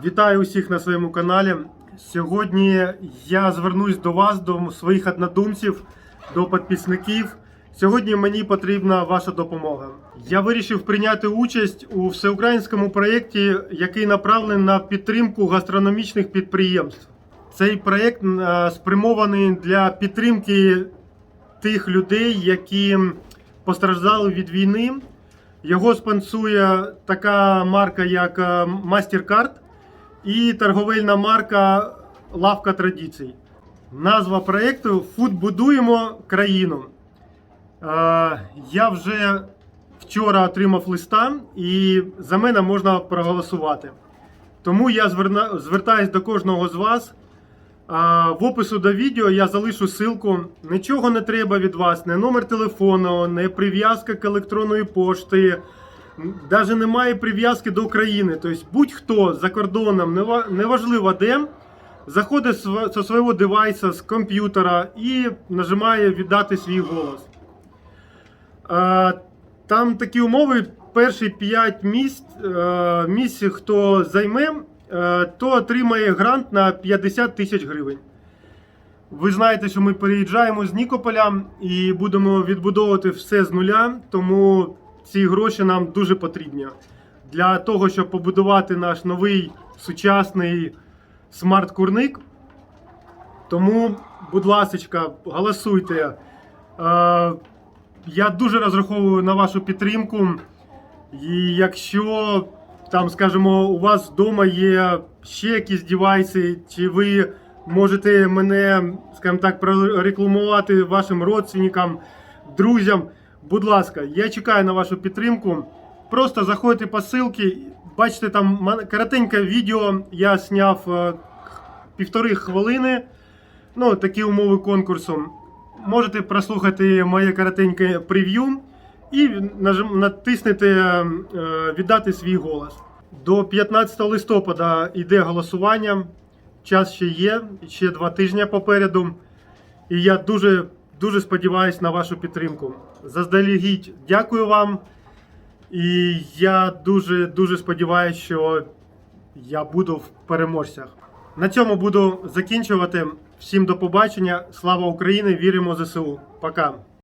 Вітаю усіх на своєму каналі. Сьогодні я звернусь до вас, до своїх однодумців, до підписників. Сьогодні мені потрібна ваша допомога. Я вирішив прийняти участь у всеукраїнському проєкті, який направлений на підтримку гастрономічних підприємств. Цей проєкт е, спрямований для підтримки тих людей, які постраждали від війни. Його спонсує така марка, як е, MasterCard і торговельна марка Лавка традицій. Назва проєкту Фуд будуємо країну. Е, Я вже вчора отримав листа, і за мене можна проголосувати. Тому я звертаюсь до кожного з вас. А, В опису до відео я залишу ссылку. Нічого не треба від вас, не номер телефону, не прив'язка к електронної пошти. Навіть немає прив'язки до України. Тобто будь-хто за кордоном, неважливо де, заходить зі свого девайса, з комп'ютера і нажимає віддати свій голос. Е, Там такі умови. Перші 5 місць, е, місць хто займе, е, то отримає грант на 50 тисяч гривень. Ви знаєте, що ми переїжджаємо з Нікополя і будемо відбудовувати все з нуля, тому ці гроші нам дуже потрібні для того, щоб побудувати наш новий сучасний смарт-курник. Тому, будь ласка, голосуйте. Е, я дуже розраховую на вашу підтримку. І якщо там, скажімо, у вас вдома є ще якісь девайси, чи ви можете мене, скажімо так, прорекламувати вашим родственникам, друзям, будь ласка, я чекаю на вашу підтримку. Просто заходьте по ссылці, бачите, там коротеньке відео я зняв е, півтори хвилини. Ну, такі умови конкурсу. Можете прослухати моє коротеньке прев'ю і натиснете е, віддати свій голос. До 15 листопада йде голосування. Час ще є, ще два тижні попереду. І я дуже дуже сподіваюся на вашу підтримку. Заздалегідь дякую вам. І я дуже дуже сподіваюся, що я буду в переможцях. На цьому буду закінчувати. Всім до побачення. Слава Україні! Віримо в ЗСУ. Пока.